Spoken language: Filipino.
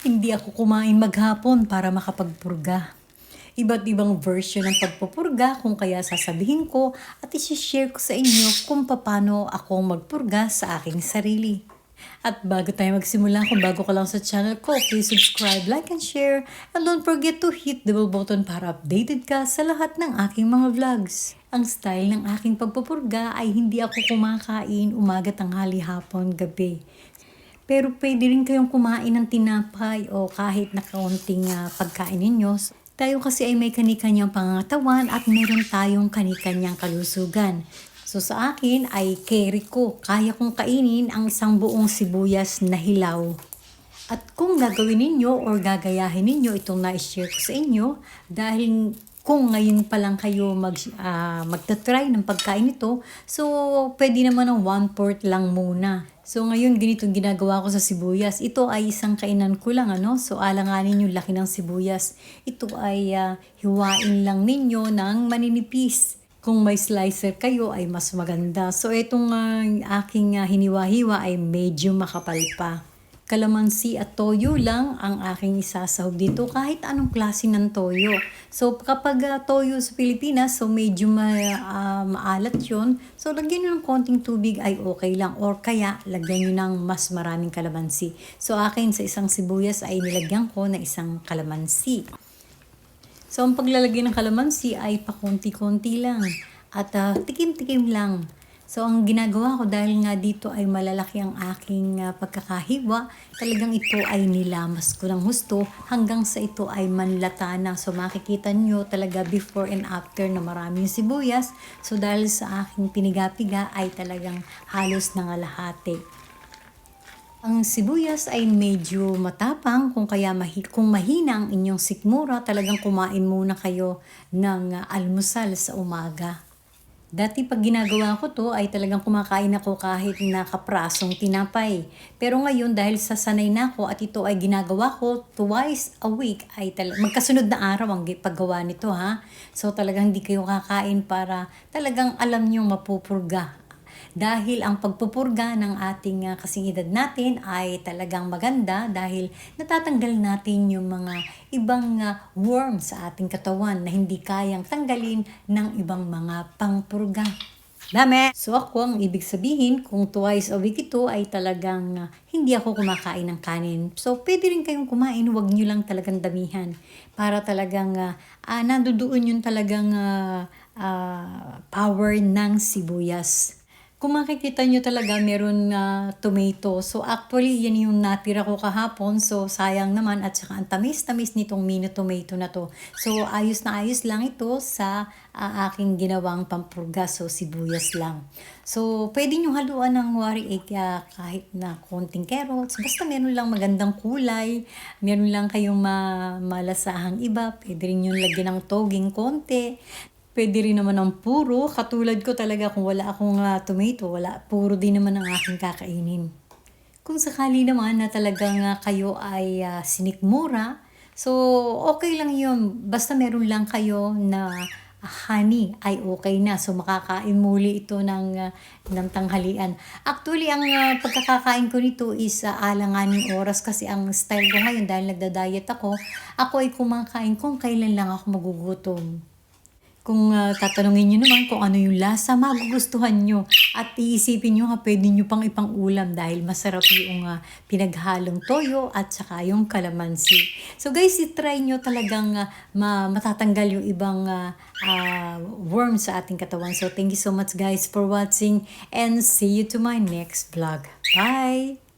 Hindi ako kumain maghapon para makapagpurga. Iba't ibang version ng pagpupurga kung kaya sasabihin ko at isi-share ko sa inyo kung paano ako magpurga sa aking sarili. At bago tayo magsimula, kung bago ka lang sa channel ko, please subscribe, like, and share. And don't forget to hit the bell button para updated ka sa lahat ng aking mga vlogs. Ang style ng aking pagpupurga ay hindi ako kumakain umaga, tanghali, hapon, gabi. Pero pwede rin kayong kumain ng tinapay o kahit na kaunting ah, pagkain ninyo. Tayo kasi ay may kanikanyang pangatawan at meron tayong kanikanyang kalusugan. So sa akin ay carry ko. Kaya kong kainin ang isang buong sibuyas na hilaw. At kung gagawin ninyo or gagayahin ninyo itong na-share ko sa inyo, dahil kung ngayon pa lang kayo mag, ah, magta-try ng pagkain ito, so pwede naman ng one-fourth lang muna. So ngayon ganito ginagawa ko sa sibuyas. Ito ay isang kainan ko lang ano. So alanganin yung laki ng sibuyas. Ito ay ah, hiwain lang ninyo ng maninipis. Kung may slicer kayo ay mas maganda. So itong ah, aking ah, hiniwa-hiwa ay medyo makapal pa kalamansi at toyo lang ang aking isasahog dito kahit anong klase ng toyo. So kapag uh, toyo sa Pilipinas, so medyo ma, uh, maalat yun. So lagyan nyo ng konting tubig ay okay lang or kaya lagyan nyo ng mas maraming kalamansi. So akin sa isang sibuyas ay nilagyan ko na isang kalamansi. So ang paglalagay ng kalamansi ay pakunti-kunti lang at uh, tikim-tikim lang. So, ang ginagawa ko dahil nga dito ay malalaki ang aking uh, pagkakahiwa, talagang ito ay nilamas ko ng husto hanggang sa ito ay manlata na. So, makikita nyo talaga before and after na maraming sibuyas. So, dahil sa aking piniga-piga ay talagang halos nangalahati. Ang sibuyas ay medyo matapang kung kaya mahi kung mahina ang inyong sikmura, talagang kumain muna kayo ng uh, almusal sa umaga. Dati pag ginagawa ko to ay talagang kumakain ako kahit nakaprasong tinapay. Pero ngayon dahil sa sanay na ako at ito ay ginagawa ko twice a week ay tal- magkasunod na araw ang paggawa nito ha. So talagang hindi kayo kakain para talagang alam nyo mapupurga dahil ang pagpupurga ng ating uh, kasing edad natin ay talagang maganda dahil natatanggal natin yung mga ibang uh, worms sa ating katawan na hindi kayang tanggalin ng ibang mga pangpurga. Dami! So ako, ang ibig sabihin, kung twice a week ito ay talagang uh, hindi ako kumakain ng kanin. So pwede rin kayong kumain, huwag nyo lang talagang damihan. Para talagang uh, uh, nandoon yung talagang uh, uh, power ng sibuyas. Kung makikita nyo talaga, meron na tomato. So actually, yan yung natira ko kahapon. So sayang naman at saka ang tamis-tamis nitong mini tomato na to. So ayos na ayos lang ito sa uh, aking ginawang pampurga. So sibuyas lang. So pwede nyo haluan ng wari egg uh, kahit na konting carrots. Basta meron lang magandang kulay. Meron lang kayong ma malasahang iba. Pwede rin yung lagyan ng toging konti. Pwede rin naman ng puro. Katulad ko talaga kung wala akong uh, tomato, wala. Puro din naman ang aking kakainin. Kung sakali naman na talagang uh, kayo ay uh, sinikmura, so okay lang yun. Basta meron lang kayo na honey ay okay na. So makakain muli ito ng, uh, ng tanghalian. Actually, ang uh, pagkakakain ko nito is uh, alanganing oras kasi ang style ko ngayon dahil nagda-diet ako, ako ay kumakain kung kailan lang ako magugutom. Kung uh, tatanungin nyo naman kung ano yung lasa, magugustuhan nyo. At iisipin nyo ha, pwede nyo pang ipang ulam dahil masarap yung uh, pinaghalong toyo at saka yung kalamansi. So guys, itry nyo talagang uh, ma- matatanggal yung ibang uh, uh, worm sa ating katawan. So thank you so much guys for watching and see you to my next vlog. Bye!